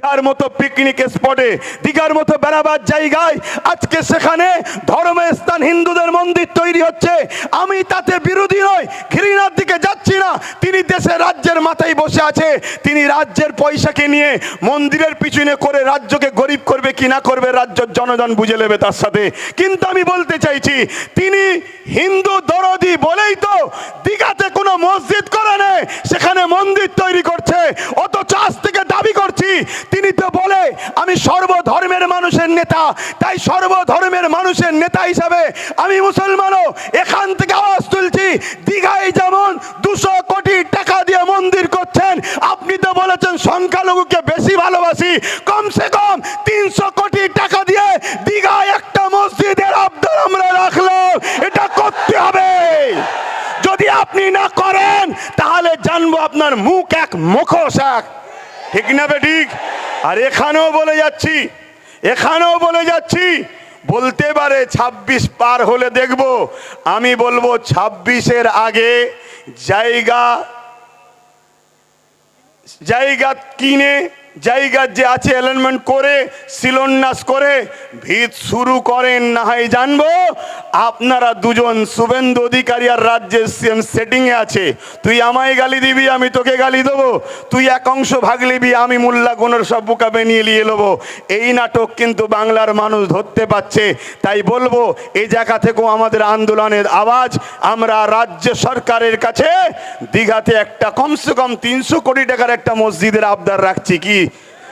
দীঘার মতো পিকনিক স্পটে দীঘার মতো বেড়াবার জায়গায়, আজকে সেখানে ধর্মের স্থান হিন্দুদের মন্দির তৈরি হচ্ছে। আমি তাতে বিরোধী নয় ঘৃণার দিকে যাচ্ছি না। তিনি দেশের রাজ্যের মাথায় বসে আছে। তিনি রাজ্যের পয়সাকে নিয়ে মন্দিরের পিছনে করে রাজ্যকে গরিব করবে কি না করবে রাজ্যের জনগণ বুঝে নেবে তার সাথে। কিন্তু আমি বলতে চাইছি, তিনি হিন্দু দরদি বলেই তো দীঘাতে কোনো মসজিদ করে নেই, সেখানে মন্দির তৈরি করছে। অথচ আজ থেকে দাবি করছি তিনি তো বলে, আমি সর্বধর্মের মানুষের নেতা, তাই সর্বধর্মের মানুষের নেতা হিসাবে আমি মুসলমানও এখান থেকে আওয়াজ তুলছি, দীঘায় যেমন দুশো কোটি টাকা দিয়ে মন্দির করছেন, আপনি তো বলেছেন সংখ্যালঘুকে বেশি ভালোবাসি, কমসে কম তিনশো কোটি টাকা দিয়ে দীঘায় একটা মসজিদের আবদার আমরা রাখলাম, এটা করতে হবে। যদি আপনি না করেন, তাহলে জানব আপনার মুখ এক মুখোশ এক। ঠিক না বে ঠিক? আর এখানেও বলে যাচ্ছি, এখানেও বলে যাচ্ছি, বলতে পারে ২৬ পার হলে দেখব। আমি বলব ছাব্বিশের আগে জায়গা জায়গা কিনে জায়গার যে আছে অ্যালাইনমেন্ট করে, শিলন্যাস করে, ভিত শুরু করেন, না হয় জানব, আপনারা দুজন শুভেন্দু অধিকারী আর রাজ্যের সিএম সেটিংয়ে আছে। তুই আমায় গালি দিবি, আমি তোকে গালি দেবো। তুই এক অংশ ভাগ নিবি, আমি মোল্লা গুণের সব বোকাবে নিয়ে নিয়ে নেব। এই নাটক কিন্তু বাংলার মানুষ ধরতে পাচ্ছে তাই বলব এই জায়গা থেকেও আমাদের আন্দোলনের আওয়াজ, আমরা রাজ্য সরকারের কাছে দীঘাতে একটা কমসে কম তিনশো কোটি টাকার একটা মসজিদের আবদার রাখছি কি?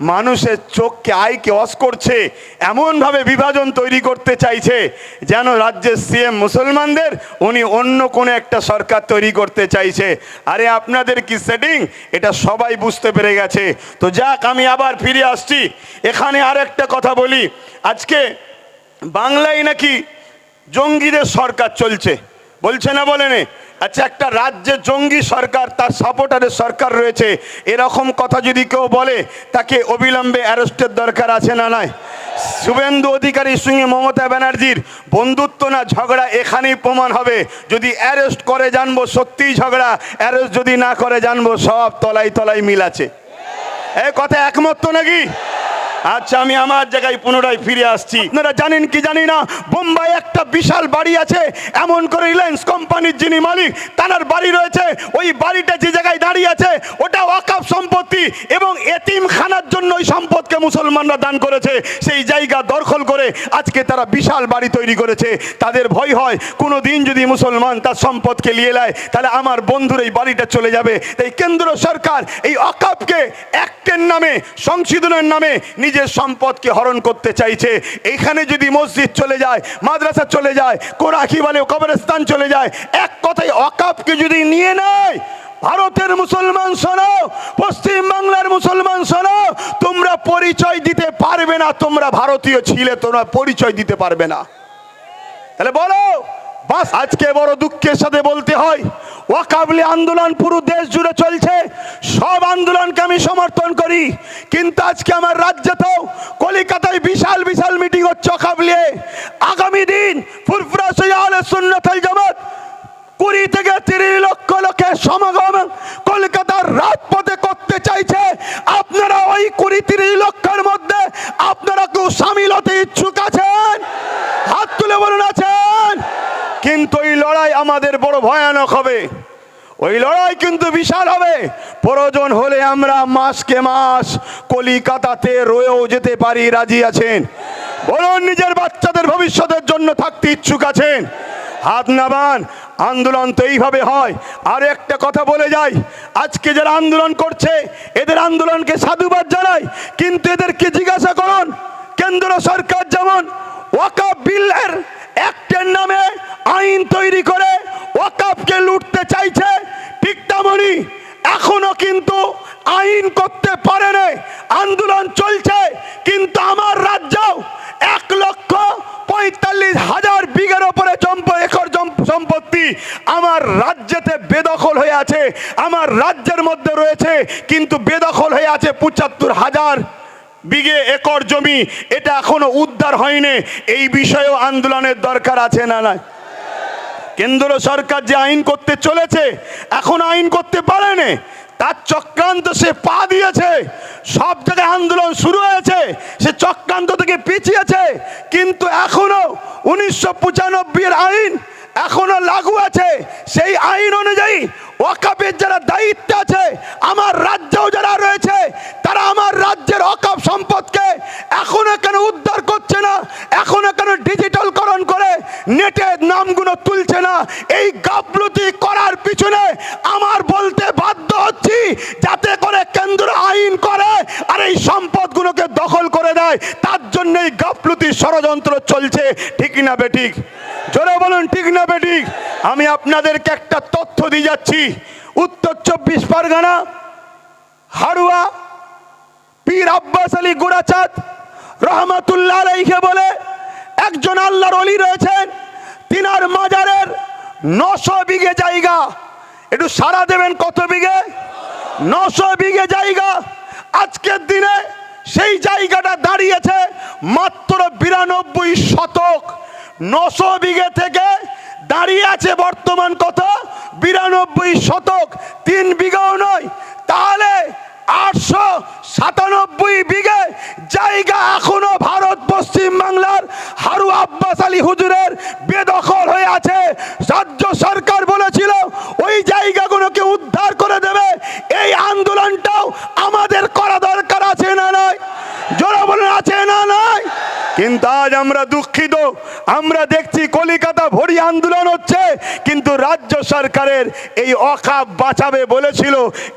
মানুষের চোখকে আয়কে অস করছে, এমনভাবে বিভাজন তৈরি করতে চাইছে, যেন রাজ্যের সিএম মুসলমানদের উনি অন্য কোনো একটা সরকার তৈরি করতে চাইছে। আরে আপনাদের কি সেটিং এটা সবাই বুঝতে পেরে গেছে। তো যাক, আমি আবার ফিরে আসছি। এখানে আর একটা কথা বলি। আজকে বাংলায় নাকি জঙ্গিদের সরকার চলছে। বলছে না বলেনে আচ্ছা একটা রাজ্যে জঙ্গি সরকার, তার সাপোর্টারের সরকার রয়েছে, এরকম কথা যদি কেউ বলে, তাকে অবিলম্বে অ্যারেস্টের দরকার আছে না নয় শুভেন্দু অধিকারীর সঙ্গে মমতা ব্যানার্জির বন্ধুত্ব না ঝগড়া এখানেই প্রমাণ হবে। যদি অ্যারেস্ট করে জানব সত্যিই ঝগড়া, অ্যারেস্ট যদি না করে জানব, সব তলাই তলাই মিল আছে। এ কথা একমত নাকি? আচ্ছা আমি আমার জায়গায় পুনরায় ফিরে আসছি। আপনারা জানেন কি জানি না? বোম্বাই একটা বিশাল বাড়ি আছে, এমন করে রিলায়েন্স কোম্পানির যিনি মালিক তার বাড়ি রয়েছে। ওই বাড়িটা যে জায়গায় দাঁড়িয়ে আছে, ওটা ওয়াকাফ সম্পত্তি এবং এতিমখানার জন্য ওই সম্পদকে মুসলমানরা দান করেছে। সেই জায়গা দখল করে আজকে তারা বিশাল বাড়ি তৈরি করেছে। তাদের ভয় হয়, কোনো দিন যদি মুসলমান তার সম্পদকে নিয়ে নেয়, তাহলে আমার বন্ধুর এই বাড়িটা চলে যাবে। তাই কেন্দ্র সরকার এই অকাপকে অ্যাক্টের নামে, সংশোধনের নামে নিজের সম্পদকে হরণ করতে চাইছে। এইখানে যদি মসজিদ চলে যায়, মাদ্রাসা চলে যায় কোরাকি বলে কবরস্থান চলে যায়, এক কথায় অকাপকে যদি নিয়ে নেয় ভারতের মুসলমান শোনো পশ্চিম বাংলার মুসলমান শোনো, তোমরা পরিচয় দিতে পারবে না, তোমরা ভারতীয় ছিলে, তোমরা পরিচয় দিতে পারবে না। তাহলে বলো, বাস আজকে বড় দুঃখের সাথে বলতে হয়, ওয়াকাবলি আন্দোলন পুরো দেশ জুড়ে চলছে, সব আন্দোলনকে আমি সমর্থন করি, কিন্তু আজকে আমার রাজ্যে তো কলিকাতায় বিশাল বিশাল মিটিং হচ্ছে ওয়াকাবলিয়ে। আগামী দিন ফুরফুরা সৈয়াল সুন্নতল জামাত কুড়ি থেকে তিরিশ লক্ষ লোকের সমাগম কলকাতার রাজপথে করতে চাইছে। আপনারা ওই কুড়ি তিরিশ লক্ষের মধ্যে আপনারা কেউ সামিল হতে ইচ্ছুক আছেন? হাত তুলে বলুন, আছেন? কিন্তু এই লড়াই আমাদের বড় ভয়ানক হবে। ওই লড়াই কিন্তু বিশাল হবে। প্রয়োজন হলে আমরা মাসকে মাস কলিকাতাতে রয়েও যেতে পারি, রাজি আছেন। বলুন, নিজের বাচ্চাদের ভবিষ্যতের জন্য থাকতে ইচ্ছুক আছেন। হাত নামান আন্দোলন তো এইভাবে হয়। আর একটা কথা বলে যাই, আজকে যারা আন্দোলন করছে, এদের আন্দোলনকে সাধুবাদ জানাই, কিন্তু এদেরকে জিজ্ঞাসা করুন, কেন্দ্র সরকার যেমন ওয়াকাফ বিলের অ্যাক্টের নামে আইন তৈরি করে ওয়াকাফকে লুটতে চাইছে, ঠিক তেমনই এখনও কিন্তু আইন করতে পারে নাই, আন্দোলন চলছে, কিন্তু আমার রাজ্য এক আমার রাজ্যেতে বেদখল হয়ে আছে, আমার রাজ্যের মধ্যে রয়েছে, কিন্তু বেদখল হয়ে আছে পঁচাত্তর হাজার বিঘে একর জমি। এটা এখনও উদ্ধার হয়নি। এই বিষয়েও আন্দোলনের দরকার আছে না না কেন্দ্র সরকার যে আইন করতে চলেছে, এখন আইন করতে পারেনি। তার চক্রান্ত সে পা দিয়েছে। সব জায়গায় আন্দোলন শুরু হয়েছে। সে চক্রান্ত থেকে পিছিয়েছে। কিন্তু এখনও উনিশশো পঁচানব্বই আইন এখনও লাগু আছে। সেই আইন অনুযায়ী ওয়াকাপের যারা দায়িত্ব আছে, আমার রাজ্যেও যারা রয়েছে, তারা আমার রাজ্যের অকাপ সম্পদকে এখনও কেন উদ্ধার করছে না, এখনও কেন ডিজিটালকরণ করে নেটের নামগুলো তুলছে না? এই গাফলতি করার পিছনে আমার বলতে বাধ্য হচ্ছি, যাতে করে কেন্দ্র আইন করে আর এই সম্পদগুলোকে দখল করে দেয়। তার জন্য এই গাফলতি ষড়যন্ত্র চলছে। ঠিক না বেঠিক জোরে বলুন ঠিক না বেঠিক আমি আপনাদেরকে একটা তথ্য দিয়ে যাচ্ছি। উত্তর চব্বিশ পরগনা হাড়ুয়া পীর আব্বাস আলী গুড়াচাঁদ রহমাতুল্লাহ আলাইকে বলে একজন আল্লাহর অলি রয়েছেন। তিনার মাজারের নশো বিঘে জায়গা। একটু সারা দেবেন কত বিঘে? নশো বিঘে জায়গা। আজকের দিনে সেই জায়গাটা দাঁড়িয়েছে মাত্র বিরানব্বই শতক। নশো বিঘে থেকে দাঁড়িয়ে আছে বর্তমান কত? বিরানব্বই শতক, তিন বিঘাও নয়। তাহলে আটশো সাতানব্বই বিঘে জায়গা এখনও ভারত পশ্চিম বাংলার হারু আব্বাস আলী হুজুরের বেদখল হয়ে আছে। রাজ্য সরকার বলেছিল, ওই জায়গাগুলোকে উদ্ধার করে দেবে। এই আন্দোলনটাও আমাদের করা দরকার আছে না নয় জোরা বলে আছে না নয় কিন্তু আজ আমরা দুঃখিত। আমরা দেখছি কলিকাতা ভরি আন্দোলন হচ্ছে, কিন্তু রাজ্য সরকারের এই অকাপ বাঁচাবে বলেছিল।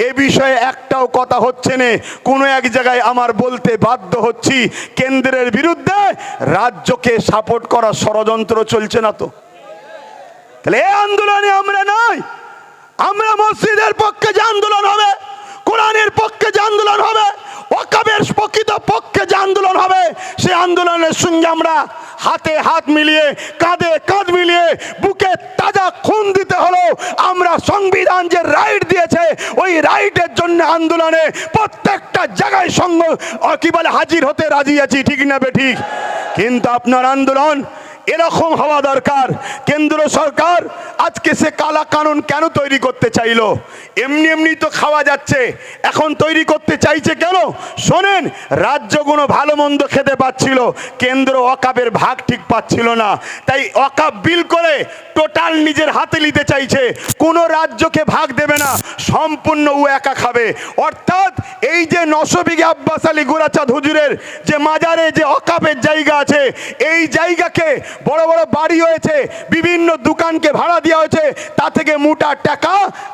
এ বিষয়ে একটাও কথা হচ্ছে না। কোনো এক জায়গায় আমার বলতে বাধ্য হচ্ছি, কেন্দ্রের বিরুদ্ধে রাজ্যকে সাপোর্ট করা ষড়যন্ত্র চলছে না তো। তাহলে এই আন্দোলনে আমরা নয়, আমরা মসজিদের পক্ষে যে আন্দোলন হবে কোরআনের পক্ষে যে আন্দোলন হবে, ওয়াকাবের প্রকৃত পক্ষে যে আন্দোলন হবে সেই আন্দোলনের সঙ্গে আমরা হাতে হাত মিলিয়ে, কাঁধে কাঁধ মিলিয়ে, বুকে তাজা খুন দিতে হলো আমরা সংবিধান যে রাইট দিয়েছে, ওই রাইটের জন্য আন্দোলনে প্রত্যেকটা জায়গায় সঙ্গ কি বলে, হাজির হতে রাজি আছি, ঠিক না বে ঠিক? কিন্তু আপনার আন্দোলন এরকম হওয়া দরকার। কেন্দ্র সরকার আজকে সে কালা কানুন কেন তৈরি করতে চাইলো? এমনি এমনি তো খাওয়া যাচ্ছে। এখন তৈরি করতে চাইছে কেন? শোনেন রাজ্যগুলো ভালো মন্দ খেতে পাচ্ছিল, কেন্দ্র অকাপের ভাগ ঠিক পাচ্ছিল না। তাই অকাপ বিল করে টোটাল নিজের হাতে নিতে চাইছে। কোনো রাজ্যকে ভাগ দেবে না, সম্পূর্ণ ও একা খাবে। অর্থাৎ যে নশো বিঘে আব্বাস আলী গোরাচাঁদ হুজুরের যে মাজারে যে অকাপের জায়গা আছে, এই জায়গাকে বড় বড় বাড়ি হয়েছে, বিভিন্ন দোকানকে ভাড়া দেওয়া হয়েছে, তা থেকে মোটা টাকা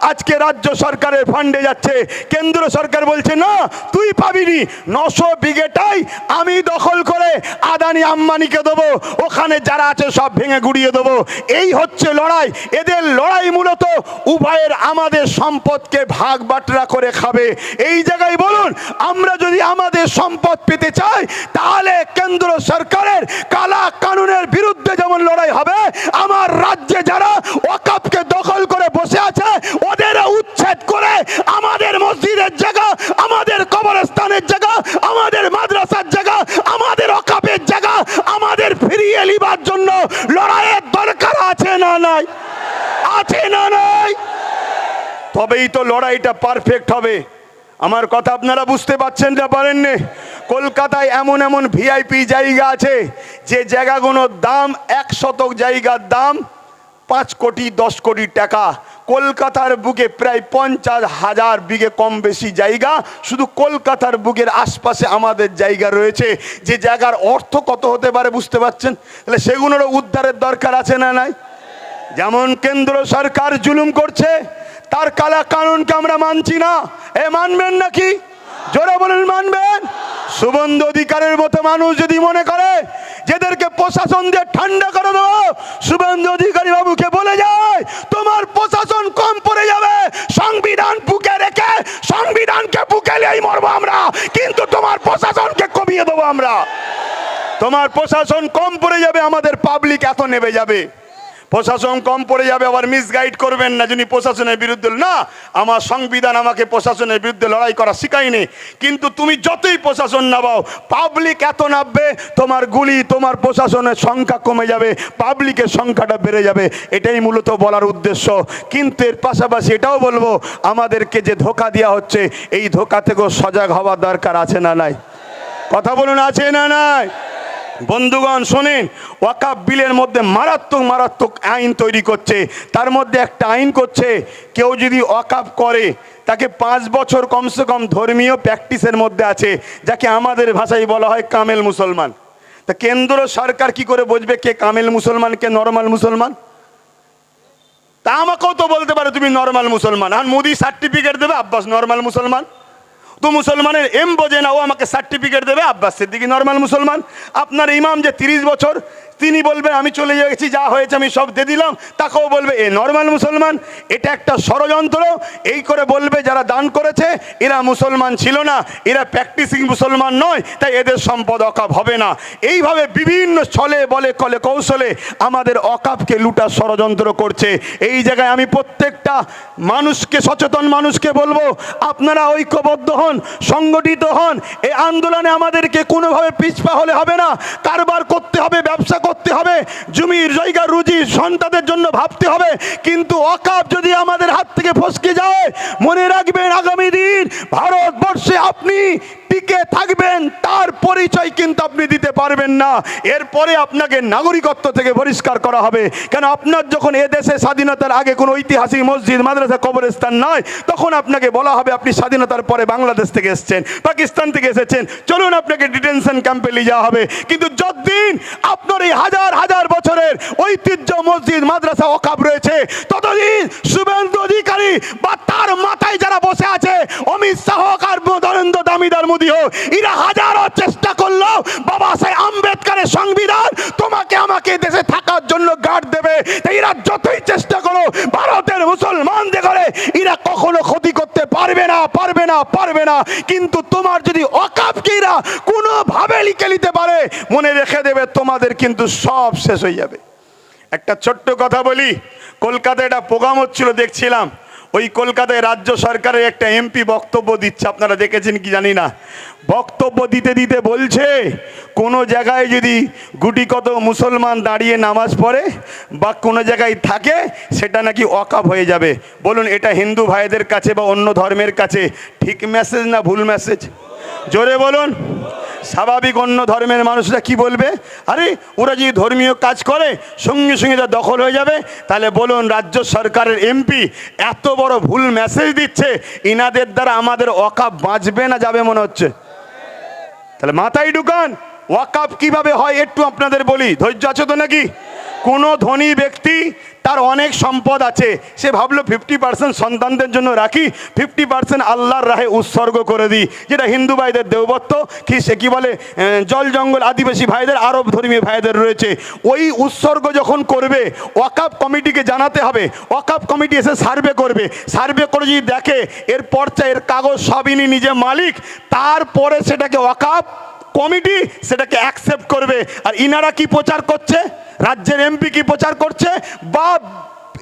আজকে রাজ্য সরকারের ফান্ডে যাচ্ছে। কেন্দ্র সরকার বলছে, না, তুই পাবিনি, নশো বিঘেটাই আমি দখল করে আদানি আম্বানিকে দেবো, ওখানে যারা আছে সব ভেঙে গুড়িয়ে দেবো। এই হচ্ছে লড়াই। এদের লড়াই মূলত উভয়ের আমাদের সম্পদকে ভাগ বাটরা করে খাবে। এই জায়গায় বলুন আমরা যদি আমাদের সম্পদ পেতে চাই, তাহলে কেন্দ্র সরকারের কালা কানুনের বিরুদ্ধে যেমন লড়াই হবে, আমার রাজ্যে যারা ওয়াকাপকে দখল করে বসে আছে, ওদের উচ্ছেদ করে আমাদের মসজিদের জায়গা, আমাদের কবরস্থানের জায়গা, আমাদের মাদ্রাসার জায়গা, আমাদের অকাপের জায়গা, আমাদের ফিরিয়ে নিবার জন্য লড়াইয়ের দরকার আছে না নাই? আছে না নাই? তবেই তো লড়াইটা পারফেক্ট হবে। আমার কথা আপনারা বুঝতে পারছেন না পারেননি? কলকাতায় এমন এমন ভিআইপি জায়গা আছে, যে জায়গাগুলোর দাম এক শতক জায়গার দাম পাঁচ কোটি, দশ কোটি টাকা। কলকাতার বুকে প্রায় পঞ্চাশ হাজার বিঘে কম বেশি জায়গা। শুধু কলকাতার বুকের আশপাশে আমাদের জায়গা রয়েছে। যে জায়গার অর্থ কত হতে পারে বুঝতে পারছেন? তাহলে সেগুলোরও উদ্ধারের দরকার আছে না নাই? যেমন কেন্দ্র সরকার জুলুম করছে তার কালা কানুনকে আমরা মানছি না। এ মানবেন নাকি? জোরে বলেন, মানবেন? সুবন্ধ অধিকারের মতো মানুষ যদি মনে করে, যেদেরকে প্রশাসন দিয়ে ঠান্ডা করে দেবো, সুবন্ধ অধিকারী বাবুকে বলে যায়, তোমার প্রশাসন কম পড়ে যাবে, সংবিধান বুকে রেখে, সংবিধানকে বুকে নিয়েই মরবো আমরা, কিন্তু তোমার প্রশাসনকে কমিয়ে দেবো আমরা। তোমার প্রশাসন কম পড়ে যাবে, আমাদের পাবলিক এত নেবে যাবে। প্রশাসন কম পড়ে যাবে, আবার মিসগাইড করবেন না যিনি প্রশাসনের বিরুদ্ধে। না, আমার সংবিধান আমাকে প্রশাসনের বিরুদ্ধে লড়াই করা শিখায়নি। কিন্তু তুমি যতই প্রশাসন নামাও পাবলিক এত নামবে, তোমার গুলি, তোমার প্রশাসনের সংখ্যা কমে যাবে পাবলিকের সংখ্যাটা বেড়ে যাবে। এটাই মূলত বলার উদ্দেশ্য। কিন্তু এর পাশাপাশি এটাও বলব, আমাদেরকে যে ধোকা দেওয়া হচ্ছে, এই ধোকা থেকেও সজাগ হওয়ার দরকার আছে না নাই? কথা বলুন, আছে না নাই? বন্ধুগণ, শোনেন ওয়াকাব বিলের মধ্যে মারাত্মক মারাত্মক আইন তৈরি করছে। তার মধ্যে একটা আইন করছে, কেউ যদি ওয়াকাব করে, তাকে পাঁচ বছর কমসে কম ধর্মীয় প্র্যাকটিসের মধ্যে আছে, যাকে আমাদের ভাষায় বলা হয় কামেল মুসলমান। তা কেন্দ্র সরকার কি করে বুঝবে কে কামেল মুসলমান, কে নর্মাল মুসলমান? তা আমাকেও তো বলতে পারে তুমি নর্মাল মুসলমান। আর মোদি সার্টিফিকেট দেবে, আব্বাস নর্মাল মুসলমান? তো মুসলমানের এম বোঝে না, ও আমাকে সার্টিফিকেট দেবে। আব্বাস সিদ্দিকি নর্মাল মুসলমান। আপনার ইমাম যে তিরিশ বছর তিনি বলবেন, আমি চলে গেছি, যা হয়েছে আমি সব দিয়ে দিলাম। তাকেও বলবে, এ নর্মাল মুসলমান, এটা একটা ষড়যন্ত্র। এই করে বলবে, যারা দান করেছে, এরা মুসলমান ছিল না, এরা প্র্যাকটিসিং মুসলমান নয়, তাই এদের সম্পদ অকাপ হবে না। এইভাবে বিভিন্ন ছলে বলে, কলে কৌশলে আমাদের অকাপকে লুটার ষড়যন্ত্র করছে। এই জায়গায় আমি প্রত্যেকটা মানুষকে, সচেতন মানুষকে বলব, আপনারা ঐক্যবদ্ধ হন, সংগঠিত হন। এই আন্দোলনে আমাদেরকে কোনোভাবে পিছপা হলে হবে না। কারবার করতে হবে, ব্যবসা করতে হবে। জমির জায়গা, রুজি সন্তানের জন্য ভাবতে হবে। কিন্তু অকাপ যদি আমাদের হাত থেকে ফসকে যায়, মনে রাখবেন আগামী দিন ভারতবর্ষে আপনি টিকে থাকবেন, তার পরিচয় কিন্তু আপনি দিতে পারবেন না। এরপরে আপনাকে নাগরিকত্ব থেকে বহিষ্কার করা হবে। কেন আপনার যখন এ দেশে স্বাধীনতার আগে কোনো ঐতিহাসিক মসজিদ, মাদ্রাসা, কবরস্থান নয় তখন আপনাকে বলা হবে আপনি স্বাধীনতার পরে বাংলাদেশ থেকে এসেছেন, পাকিস্তান থেকে এসেছেন। চলুন আপনাকে ডিটেনশন ক্যাম্পে নিয়ে যাওয়া হবে। কিন্তু যতদিন আপনার এই হাজার হাজার বছরের ঐতিহ্য মসজিদ, মাদ্রাসা অকাপ রয়েছে। ততদিন শুভেন্দু অধিকারী বা তার মাথায় যারা বসে আছে, অমিত শাহ আর নরেন্দ্র দামিদার মোদী হোক, এরা হাজারো চেষ্টা করল, বাবা সাহেব আম্বেদকারের সংবিধান তোমাকে আমাকে দেশে থাকার জন্য গার্ড দেবে। এরা যতই চেষ্টা করো ভারতের মুসলমানদের করে এরা কখনো ক্ষতি করতে পারবে না পারবে না পারবে না। কিন্তু তোমার যদি অকাপকে এরা কোনোভাবে লিখে নিতে পারে, মনে রেখে দেবে, তোমাদের কিন্তু সব শেষ হয়ে যাবে। একটা ছোট্ট কথা বলি, কলকাতায় একটা প্রোগ্রাম হচ্ছিল, দেখছিলাম। ওই কলকাতায় রাজ্য সরকারের একটা এমপি বক্তব্য দিচ্ছে, আপনারা দেখেছেন কি জানি না। বক্তব্য দিতে দিতে বলছে, কোনো জায়গায় যদি গুটি কত মুসলমান দাঁড়িয়ে নামাজ পড়ে বা কোনো জায়গায় থাকে, সেটা নাকি অকাপ হয়ে যাবে। বলুন, এটা হিন্দু ভাইদের কাছে বা অন্য ধর্মের কাছে ঠিক মেসেজ না ভুল মেসেজ জোরে বলুন। স্বাভাবিক অন্য ধর্মের মানুষরা কি বলবে? আরে, ওরা যদি ধর্মীয় কাজ করে, সঙ্গে সঙ্গে যা দখল হয়ে যাবে, তাহলে বলুন রাজ্য সরকারের এমপি এত বড় ভুল মেসেজ দিচ্ছে, ইনাদের দ্বারা আমাদের অকাপ বাঁচবে না যাবে মনে হচ্ছে? তাহলে মাথায় ঢুকান ওয়াকাপ কীভাবে হয় একটু আপনাদের বলি, ধৈর্য আছে তো নাকি? কোনো ধনী ব্যক্তি তার অনেক সম্পদ আছে। সে ভাবলো ফিফটি পার্সেন্ট সন্তানদের জন্য রাখি ফিফটি পার্সেন্ট আল্লাহর রাহে উৎসর্গ করে দিই। যেটা হিন্দু ভাইদের দেবত্ব কি সে কী বলে জল জঙ্গল আদিবাসী ভাইদের, আরব ধর্মী ভাইদের রয়েছে। ওই উৎসর্গ যখন করবে ওয়াকাপ কমিটিকে জানাতে হবে। ওয়াকাপ কমিটি এসে সার্ভে করবে। সার্ভে করে যদি দেখে, এর পর্চা, এর কাগজ সবিনী নিজে মালিক, তারপরে সেটাকে ওয়াকাপ কমিটি সেটাকে অ্যাকসেপ্ট করবে। আর ইনারা কি প্রচার করছে? রাজ্যের এমপি কি প্রচার করছে? বা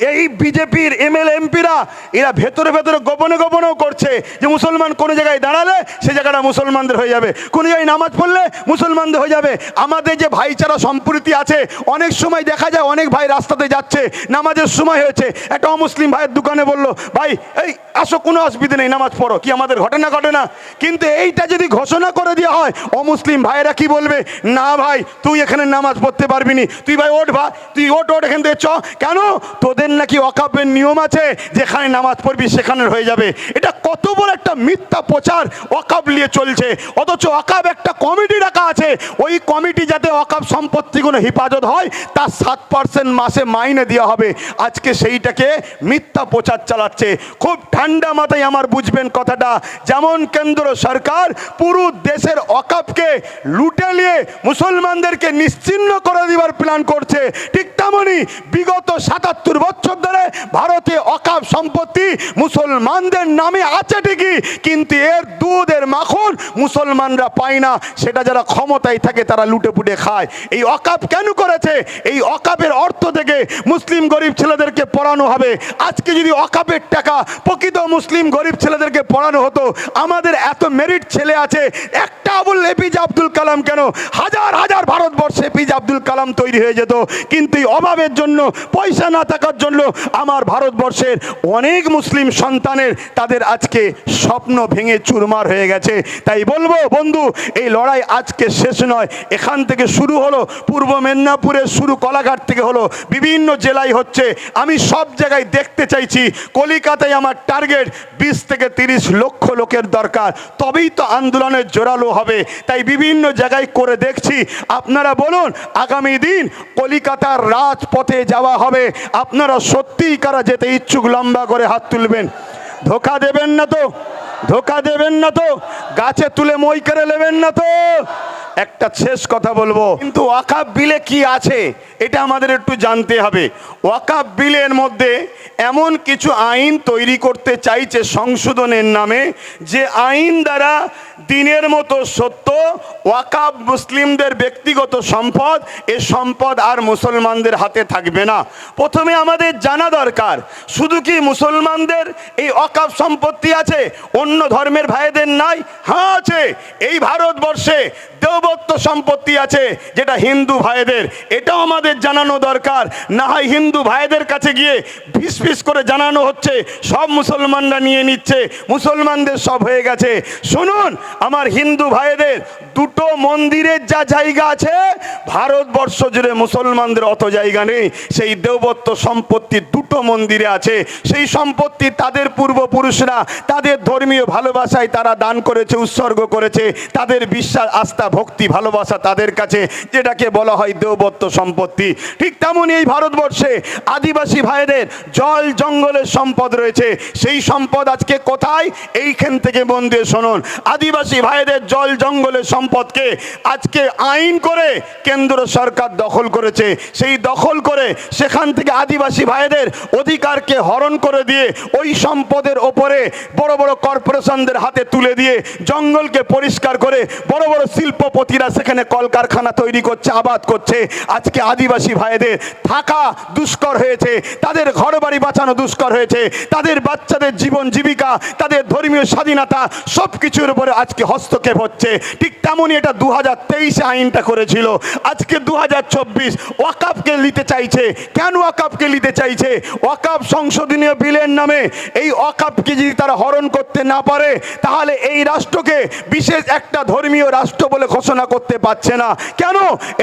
এই বিজেপির এমএলএ, এমপিরা, এরা ভেতরে ভেতরে গোপনে গোপনেও করছে যে মুসলমান কোনো জায়গায় দাঁড়ালে সে জায়গাটা মুসলমানদের হয়ে যাবে। কোনো জায়গায় নামাজ পড়লে মুসলমানদের হয়ে যাবে। আমাদের যে ভাইচারা সম্প্রীতি আছে, অনেক সময় দেখা যায় অনেক ভাই রাস্তাতে যাচ্ছে, নামাজের সময় হয়েছে। একটা অমুসলিম ভাইয়ের দোকানে বলল, ভাই, এই আসো, কোনো অসুবিধা নেই, নামাজ পড়ো। কি আমাদের ঘটনা ঘটে না? কিন্তু এইটা যদি ঘোষণা করে দেওয়া হয়, অমুসলিম ভাইয়েরা কি বলবে? না ভাই, তুই এখানে নামাজ পড়তে পারবি নি। তুই ভাই ওঠ, ভাই। তুই ওঠ ওঠ, এখান থেকে চ। কেন? তোদের নাকি অকাপের নিয়ম আছে? যেখানে নামাজ পড়বি সেখানে হয়ে যাবে। এটা কত বড় একটা মিথ্যা প্রচার অকাপ নিয়ে চলছে। অথচ অকাব একটা কমিটি রাখা আছে। ওই কমিটি যাতে অকাপ সম্পত্তিগুলো হেফাজত হয়, তার সাত পার্সেন্ট মাসে মাইনে দেওয়া হবে। আজকে সেইটাকে মিথ্যা প্রচার চালাচ্ছে। খুব ঠান্ডা মাথায় আমার বুঝবেন কথাটা। যেমন কেন্দ্র সরকার পুরো দেশের অকাপকে লুটে নিয়ে মুসলমানদেরকে নিশ্চিহ্ন করে দেওয়ার প্ল্যান করছে, ঠিক তেমনই বিগত সাতাত্তর বছর বছর ধরে ভারতে অকাপ সম্পত্তি মুসলমানদের নামে আছে ঠিকই, কিন্তু এর দুধের মাখন মুসলমানরা পায় না। সেটা যারা ক্ষমতায় থাকে তারা লুটে পুটে খায়। এই অকাপ কেন করেছে? এই অকাপের অর্থ থেকে মুসলিম গরিব ছেলেদেরকে পড়ানো হবে। আজকে যদি অকাপের টাকা প্রকৃত মুসলিম গরিব ছেলেদেরকে পড়ানো হতো, আমাদের এত মেরিট ছেলে আছে, একটা আবুল এপিজে আব্দুল কালাম কেন? হাজার হাজার ভারতবর্ষে এপিজে আব্দুল কালাম তৈরি হয়ে যেত। কিন্তু এই অভাবের জন্য পয়সা না থাকার জন্য আমার ভারতবর্ষের অনেক মুসলিম সন্তানের তাদের আজকে স্বপ্ন ভেঙে চুরমার হয়ে গেছে। তাই বলব, বন্ধু, এই লড়াই আজকে শেষ নয়। এখান থেকে শুরু হলো পূর্ব মেদিনীপুরের শুরু কলাঘাট থেকে হলো বিভিন্ন জেলায় হচ্ছে। আমি সব জায়গায় দেখতে চাইছি, কলিকাতায় আমার টার্গেট বিশ থেকে তিরিশ লক্ষ লোকের দরকার। তবেই তো আন্দোলনের জোরালো হবে। তাই বিভিন্ন জায়গায় করে দেখছি। আপনারা বলুন, আগামী দিন কলিকাতার রাজপথে যাওয়া হবে। আপনারা সত্যিই কারা যেতে ইচ্ছুক, লম্বা করে হাত তুলবেন। ধোকা দেবেন না তো, ধোকা দেবেন না তো, গাছে তুলে মই করে নেবেন না তো। একটা শেষ কথা বলব। কিন্তু ওয়াকাব বিলে কি আছে, এটা আমাদের একটু জানতে হবে। ওয়াকাব বিলের মধ্যে এমন কিছু আইন তৈরি করতে চাইছে সংশোধনের নামে, যে আইন দ্বারা দিনের মতো সত্য, ওয়াকাব মুসলিমদের ব্যক্তিগত সম্পদ, এ সম্পদ আর মুসলমানদের হাতে থাকবে না। প্রথমে আমাদের জানা দরকার, শুধু কি মুসলমানদের এই অকাপ সম্পত্তি আছে, অন্য ধর্মের ভাইদের নাই? হ্যাঁ আছে। এই ভারতবর্ষে দেবত্ব সম্পত্তি আছে, যেটা হিন্দু ভাইদের। এটাও আমাদের জানানো দরকার। না হয় হিন্দু ভাইদের কাছে গিয়ে ফিস ফিস করে জানানো হচ্ছে, সব মুসলমানরা নিয়ে নিচ্ছে, মুসলমানদের সব হয়ে গেছে। শুনুন, আমার হিন্দু ভাইদের দুটো মন্দিরের যা জায়গা আছে, ভারতবর্ষ জুড়ে মুসলমানদের অত জায়গা নেই। সেই দেবত্ব সম্পত্তি দুটো মন্দিরে আছে। সেই সম্পত্তি তাদের পূর্বপুরুষরা, তাদের ধর্মীয় ভালোবাসায় তারা দান করেছে, উৎসর্গ করেছে। তাদের বিশ্বাস, আস্থা, ভক্তি ভালোবাসা তাদের কাছে, যেটাকে বলা হয় দেবত্ব সম্পত্তি। ঠিক তেমনই এই ভারতবর্ষে আদিবাসী ভাইদের জল জঙ্গলের সম্পদ রয়েছে। সেই সম্পদ আজকে কোথায়? এইখান থেকে মন দিয়ে শুনুন। আদিবাসী ভাইদের জল জঙ্গলের সম্পদকে আজকে আইন করে কেন্দ্র সরকার দখল করেছে। সেই দখল করে সেখান থেকে আদিবাসী ভাইদের অধিকারকে হরণ করে দিয়ে ওই সম্পদের ওপরে বড় বড় কর্পোরেশনদের হাতে তুলে দিয়ে জঙ্গলকে পরিষ্কার করে বড় বড় শিল্পপতিরা সেখানে কলকারখানা তৈরি করছে, আবাদ করছে। আজকে আদিবাসী ভাইদের থাকা দুষ্কর হয়েছে, তাদের ঘর বাড়ি বাঁচানো দুষ্কর হয়েছে, তাদের বাচ্চাদের জীবন জীবিকা, তাদের ধর্মীয় স্বাধীনতা সব কিছুর উপরে আজকে হস্তক্ষেপ হচ্ছে। ঠিক তেমনই এটা দু হাজার তেইশে আইনটা করেছিল। আজকে দু হাজার চব্বিশ ওয়াকাপকে নিতে চাইছে। কেন ওয়াকাপকে নিতে চাইছে? ওয়াকাপ সংশোধনীয় বিলের নামে। এই ওয়াকাপকে যদি তারা হরণ করতে না পারে, তাহলে এই রাষ্ট্রকে বিশেষ একটা ধর্মীয় রাষ্ট্র বলে ঘোষণা করতে পারছে না। কেন?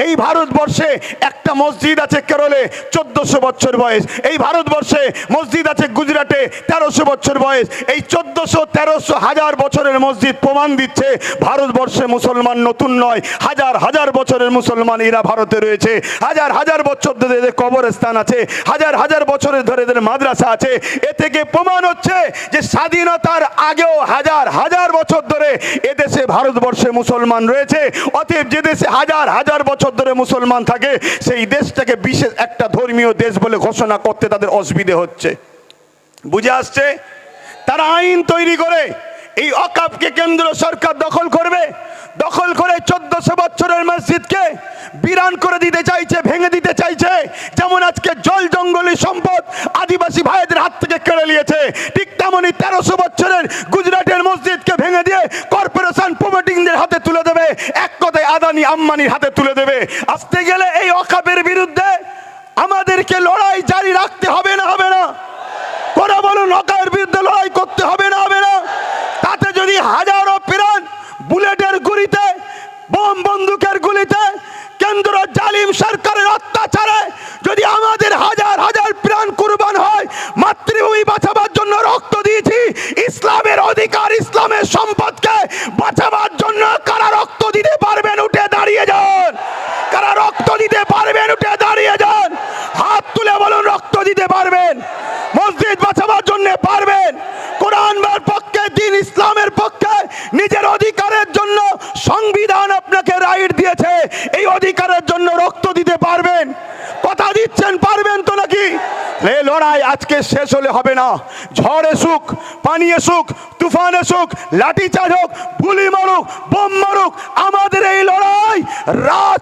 এই ভারতবর্ষে একটা মসজিদ আছে কেরলে, চোদ্দশো বছর বয়স। এই ভারতবর্ষে মসজিদ আছে গুজরাটে, তেরোশো বছর বয়স। এই চোদ্দশো, তেরোশো হাজার বছরের মসজিদ প্রমাণ দিচ্ছে, ভারতবর্ষে মুসলমান নতুন নয়। হাজার হাজার বছরের মুসলমান এরা ভারতে রয়েছে। হাজার হাজার বছর ধরে এদের কবরস্থান আছে। হাজার হাজার বছরের ধরে এদের মাদ্রাসা আছে। এ থেকে প্রমাণ হচ্ছে যে স্বাধীনতার আগেও হাজার হাজার বছর ধরে এদেশে ভারতবর্ষে মুসলমান রয়েছে। অতএব যে দেশে হাজার হাজার বছর ধরে মুসলমান থাকে, সেই দেশটাকে বিশেষ একটা ধর্মীয় দেশ বলে ঘোষণা করতে তাদের অসুবিধে হচ্ছে। বুঝে আসছে? তারা আইন তৈরি করে, এই অকাপকে কেন্দ্র সরকার দখল করবে, দখল করে চোদ্দশো বছরের মসজিদকে বিরান করে দিতে চাইছে, ভেঙে দিতে চাইছে। যেমন আজকে জল জঙ্গলি সম্পদ আদিবাসী ভাইদের হাত থেকে কেড়ে নিয়েছে, ঠিক তেমনই তেরোশো বছরের গুজরাটের মসজিদকে ভেঙে দিয়ে কর্পোরেশন প্রমোটিংদের হাতে তুলে এক কথায় আদানি আম্মানির হাতে তুলে দেবে। আসতে গেলে এই অকাপের বিরুদ্ধে আমাদেরকে লড়াই জারি রাখতে হবে না হবে না। করে বলুন অকায়ের বিরুদ্ধে লড়াই করতে হবে না হবে না। তাতে যদি হাজারো প্রাণ বুলেটের গুলিতে, বোম বন্দুকের গুলিতে কেন্দ্র জালিম সরকারের অত্যাচারে যদি আমাদের হাজার হাজার প্রাণ কুরবান হয়, মাতৃভূমি বাঁচাবার জন্য রক্ত দিয়েছি, ইসলামের অধিকার, ইসলামের সম্পদকে বাঁচাবার জন্য কারা রক্ত দিতে পারবেন উঠে দাঁড়িয়ে যান কারা রক্ত দিতে পারবেন উঠে দাঁড়িয়ে যান হাত তুলে বলুন রক্ত দিতে পারবেন মসজিদ বাঁচাবার জন্য পারবেন কোরআনের পক্ষে দিন ইসলামের পক্ষে নিজের অধিকারের জন্য সংবিধান আপনাকে রাইট দিয়েছে এই অধিকারের জন্য রক্ত দিতে পারবেন কথা দিচ্ছেন পারবেন তো নাকি এই লড়াই আজকে শেষ হলে হবে না। ঝড় এসুক, পানি এসুক, তুফান এসুক লাঠি চার্জ হোক, গুলি মারুক, বোম মারুক, আমাদের এই লড়াই রাজপথে